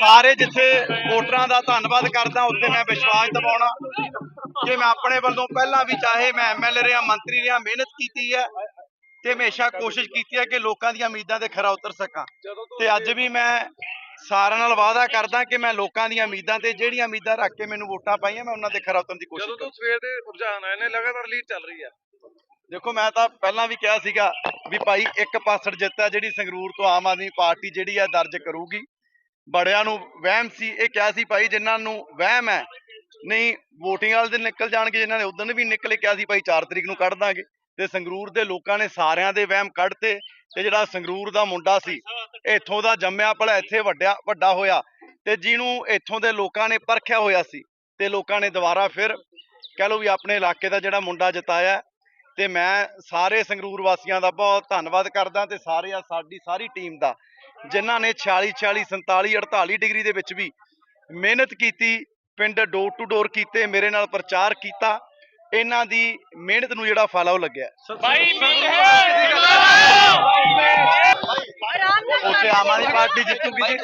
ਸਾਰੇ ਜਿੱਥੇ ਵੋਟਰਾਂ ਦਾ ਧੰਨਵਾਦ ਕਰਦਾ ਉੱਤੇ ਮੈਂ ਵਿਸ਼ਵਾਸ ਦਿਵਾਉਣਾ। ਕਿ ਮੈਂ ਆਪਣੇ ਵੱਲੋਂ ਪਹਿਲਾਂ ਵੀ ਚਾਹੇ ਮੈਂ ਐਮਐਲਏ ਰਿਹਾ ਮੰਤਰੀ ਰਿਹਾ ਮਿਹਨਤ ਕੀਤੀ ਹੈ ਤੇ ਹਮੇਸ਼ਾ ਕੋਸ਼ਿਸ਼ ਕੀਤੀ ਹੈ ਕਿ ਲੋਕਾਂ ਦੀਆਂ ਉਮੀਦਾਂ ਤੇ ਖਰਾ ਉਤਰ ਸਕਾਂ। ਤੇ ਅੱਜ ਵੀ ਮੈਂ ਸਾਰਿਆਂ ਨਾਲ ਵਾਅਦਾ ਕਰਦਾ ਕਿ ਮੈਂ ਲੋਕਾਂ ਦੀਆਂ ਉਮੀਦਾਂ ਤੇ ਜਿਹੜੀਆਂ ਉਮੀਦਾਂ ਰੱਖ ਕੇ ਮੈਨੂੰ ਵੋਟਾਂ ਪਾਈਆਂ ਮੈਂ ਉਹਨਾਂ ਤੇ ਖਰਾ ਉਤਰਨ ਦੀ ਕੋਸ਼ਿਸ਼ ਜਦੋਂ ਤੋਂ ਸਵੇਰ ਦੇ ਰੁਝਾਨ ਆਏ ਨੇ ਲਗਾਤਾਰ ਲੀਡ ਚੱਲ ਰਹੀ ਆ। ਦੇਖੋ ਮੈਂ ਤਾਂ ਪਹਿਲਾਂ ਵੀ ਕਿਹਾ ਸੀਗਾ ਵੀ ਭਾਈ ਇੱਕ ਪਾਸੜ ਜਿੱਤ ਹੈ ਜਿਹੜੀ ਸੰਗਰੂਰ ਤੋਂ ਆਮ ਆਦਮੀ ਪਾਰਟੀ ਜਿਹੜੀ ਹੈ ਦਰਜ ਕਰੂਗੀ। ਬੜਿਆਂ ਨੂੰ ਵਹਿਮ ਸੀ, ਇਹ ਕਿਹਾ ਸੀ ਭਾਈ ਜਿਨ੍ਹਾਂ ਨੂੰ ਵਹਿਮ ਹੈ, ਨਹੀਂ VOTING ਵਾਲੇ ਦਿਨ ਨਿਕਲ ਜਾਣਗੇ, ਜਿਨ੍ਹਾਂ ਨੇ ਉਦੋਂ ਵੀ ਨਿਕਲੇ, ਕਿਹਾ ਸੀ ਭਾਈ 4 ਤਰੀਕ ਨੂੰ ਕੱਢ ਦਾਂਗੇ। ਤੇ ਸੰਗਰੂਰ ਦੇ ਲੋਕਾਂ ਨੇ ਸਾਰਿਆਂ ਦੇ ਵਹਿਮ ਕੱਢਤੇ ਤੇ ਜਿਹੜਾ ਸੰਗਰੂਰ ਦਾ ਮੁੰਡਾ ਸੀ, ਇੱਥੋਂ ਦਾ ਜੰਮਿਆ ਭਲਾ, ਇੱਥੇ ਵੱਡਿਆ, ਵੱਡਾ ਹੋਇਆ ਤੇ ਜਿਹਨੂੰ ਇੱਥੋਂ ਦੇ ਲੋਕਾਂ ਨੇ ਪਰਖਿਆ ਹੋਇਆ ਸੀ ਤੇ ਲੋਕਾਂ ਨੇ ਦੁਬਾਰਾ ਫਿਰ ਕਹਿ ਲਓ ਵੀ ਆਪਣੇ ਇਲਾਕੇ ਦਾ ਜਿਹੜਾ ਮੁੰਡਾ ਜਿਤਾਇਆ ਤੇ ਮੈਂ ਸਾਰੇ ਸੰਗਰੂਰ ਵਾਸੀਆਂ ਦਾ ਬਹੁਤ ਧੰਨਵਾਦ ਕਰਦਾ ਤੇ ਸਾਰੇ ਆ ਸਾਡੀ ਸਾਰੀ ਟੀਮ ਦਾ ਜਿਨ੍ਹਾਂ ਨੇ 46 46 47 48 ਡਿਗਰੀ ਦੇ ਵਿੱਚ ਵੀ ਮਿਹਨਤ ਕੀਤੀ ਪਿੰਡ ਡੋਰ ਟੂ ਡੋਰ ਕੀਤੇ ਮੇਰੇ ਨਾਲ ਪ੍ਰਚਾਰ ਕੀਤਾ ਇਹਨਾਂ ਦੀ ਮਿਹਨਤ ਨੂੰ ਜਿਹੜਾ ਫਲ ਉਹ ਲੱਗਿਆ। ਉੱਥੇ ਆਮ ਆਦਮੀ ਪਾਰਟੀ ਜਿੱਤੂਗੀ ਜੀ।